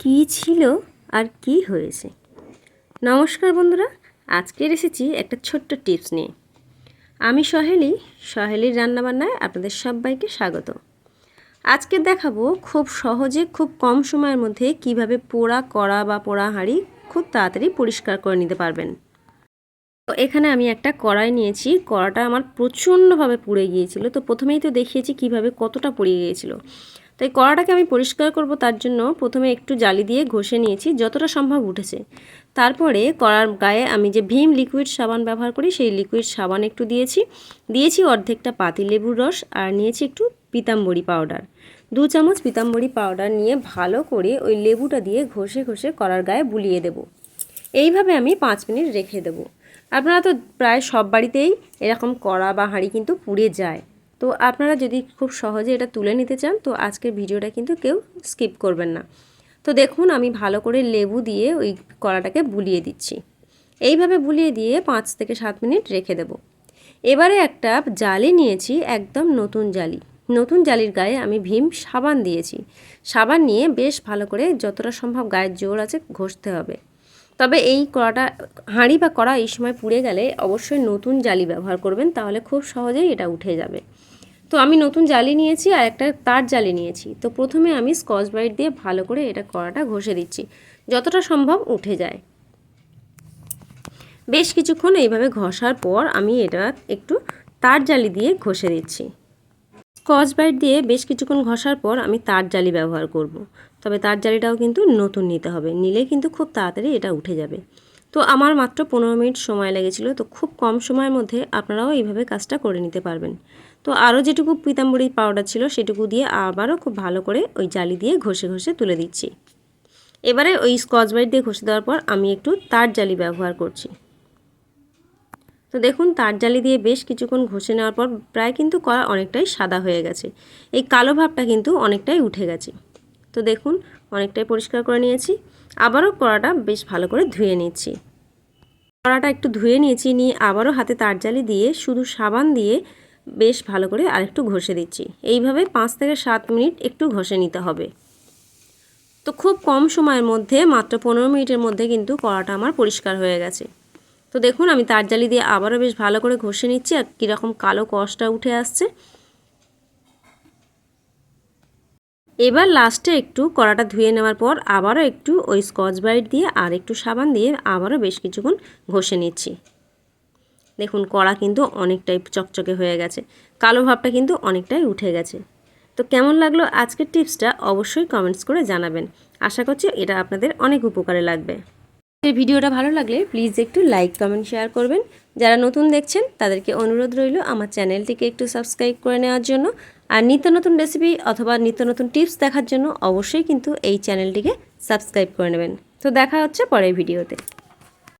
কি ছিল আর কি হয়েছে? নমস্কার বন্ধুরা, আজকের এসেছি একটা ছোট্ট টিপস নিয়ে। আমি সহেলি, সহেলির রান্নাবান্নায় আপনাদের সবাইকে স্বাগত। আজকে দেখাবো খুব সহজে, খুব কম সময়ের মধ্যে কীভাবে পোড়া কড়া বা পোড়া হাঁড়ি খুব তাড়াতাড়ি পরিষ্কার করে নিতে পারবেন। তো এখানে আমি একটা কড়াই নিয়েছি, কড়াটা আমার প্রচণ্ডভাবে পুড়ে গিয়েছিল। তো প্রথমেই তো দেখিয়েছি কীভাবে কতটা পুড়ে গিয়েছিল। তাই কড়াটাকে আমি পরিষ্কার করব তার জন্য প্রথমে একটু জালি দিয়ে ঘষে নিয়েছি, যতটা সম্ভব উঠেছে। তারপরে কড়ার গায়ে আমি যে ভীম লিকুইড সাবান ব্যবহার করি, সেই লিকুইড সাবান একটু দিয়েছি। দিয়েছি অর্ধেকটা পাতি লেবুর রস আর নিয়েছি একটু পিতাম্বরী পাউডার দু চামচ পিতাম্বরী পাউডার নিয়ে ভালো করে ওই লেবুটা দিয়ে ঘষে ঘষে কড়ার গায়ে বুলিয়ে দেব। এইভাবে আমি পাঁচ মিনিট রেখে দেবো। আপনারা তো প্রায় সব বাড়িতেই এরকম কড়া বা হাঁড়ি কিন্তু পুড়ে যায়। তো আপনারা যদি খুব সহজে এটা তুলে নিতে চান, তো আজকের ভিডিওটা কিন্তু কেউ স্কিপ করবেন না। তো দেখুন, আমি ভালো করে লেবু দিয়ে ওই কড়াটাকে বুলিয়ে দিচ্ছি। এইভাবে বুলিয়ে দিয়ে পাঁচ থেকে সাত মিনিট রেখে দেব। এবারে একটা জালি নিয়েছি, একদম নতুন জালি। নতুন জালির গায়ে আমি ভীম সাবান দিয়েছি। সাবান নিয়ে বেশ ভালো করে যতটা সম্ভব গায়ের জোর আছে ঘষতে হবে। তবে এই কড়াটা, হাঁড়ি বা কড়া এই সময় পুড়ে গেলে অবশ্যই নতুন জালি ব্যবহার করবেন, তাহলে খুব সহজেই এটা উঠে যাবে। তো আমি নতুন জালি নিয়েছি আর একটা তার জালি নিয়েছি। তো প্রথমে আমি স্কচ ব্রাইট দিয়ে ভালো করে এটা কড়াটা ঘষে দিচ্ছি। যতটা সম্ভব উঠে যায়। বেশ কিছুক্ষণ এইভাবে ঘষার পর আমি এটা একটু তার জালি দিয়ে ঘষে দিচ্ছি। স্কচ ব্রাইট দিয়ে বেশ কিছুক্ষণ ঘষার পর আমি তার জালি ব্যবহার করব। তবে তার জালিটাও কিন্তু নতুন নিতে হবে। নিলে কিন্তু খুব তাড়াতাড়ি এটা উঠে যাবে। তো আমার মাত্র পনেরো মিনিট সময় লেগেছিল, তো খুব কম সময়ের মধ্যে আপনারাও এইভাবে কাজটা করে নিতে পারবেন। তো আরও যেটুকু পিতাম্বরী পাউডার ছিল সেটুকু দিয়ে আবারও খুব ভালো করে ওই জালি দিয়ে ঘষে ঘষে তুলে দিচ্ছি। এবারে ওই স্কচ ব্রাইট দিয়ে ঘষে দেওয়ার পর আমি একটু তার জালি ব্যবহার করছি। তো দেখুন, তার জালি দিয়ে বেশ কিছুক্ষণ ঘষে নেওয়ার পর প্রায় কিন্তু কড়া অনেকটাই সাদা হয়ে গেছে। এই কালো ভাবটা কিন্তু অনেকটাই উঠে গেছে। তো দেখুন, অনেকটাই পরিষ্কার করে নিয়েছি। আবারও কড়াটা বেশ ভালো করে ধুয়ে নিচ্ছি। কড়াটা একটু ধুয়ে নিয়েছি, নিয়ে আবারও হাতে তার জালি দিয়ে শুধু সাবান দিয়ে বেশ ভালো করে আরেকটু ঘষে দিচ্ছি। এইভাবে পাঁচ থেকে সাত মিনিট একটু ঘষে নিতে হবে। তো খুব কম সময়ের মধ্যে, মাত্র পনেরো মিনিটের মধ্যে কিন্তু কড়াটা আমার পরিষ্কার হয়ে গেছে। তো দেখুন, আমি তার জালি দিয়ে আবারও বেশ ভালো করে ঘষে নিচ্ছি, আর কীরকম কালো কষটা উঠে আসছে। এবার লাস্টে একটু কড়াটা ধুয়ে নেওয়ার পর আবারও একটু ওই স্কচ ব্রাইট দিয়ে আর একটু সাবান দিয়ে আবারও বেশ কিছুক্ষণ ঘষে নিচ্ছি। দেখুন, কড়া কিন্তু অনেকটাই চকচকে হয়ে গেছে। কালো ভাবটা কিন্তু অনেকটাই উঠে গেছে। তো কেমন লাগল আজকের টিপসটা অবশ্যই কমেন্টস করে জানাবেন। আশা করছি এটা আপনাদের অনেক উপকারে লাগবে। এই ভিডিওটা ভালো লাগলে প্লিজ একটু লাইক, কমেন্ট, শেয়ার করবেন। যারা নতুন দেখছেন তাদেরকে অনুরোধ রইল আমার চ্যানেলটিকে একটু সাবস্ক্রাইব করে নেওয়ার জন্য। আর নিত্য নতুন রেসিপি অথবা নিত্য নতুন টিপস দেখার জন্য অবশ্যই কিন্তু এই চ্যানেলটিকে সাবস্ক্রাইব করে নেবেন। তো দেখা হচ্ছে পরের ভিডিওতে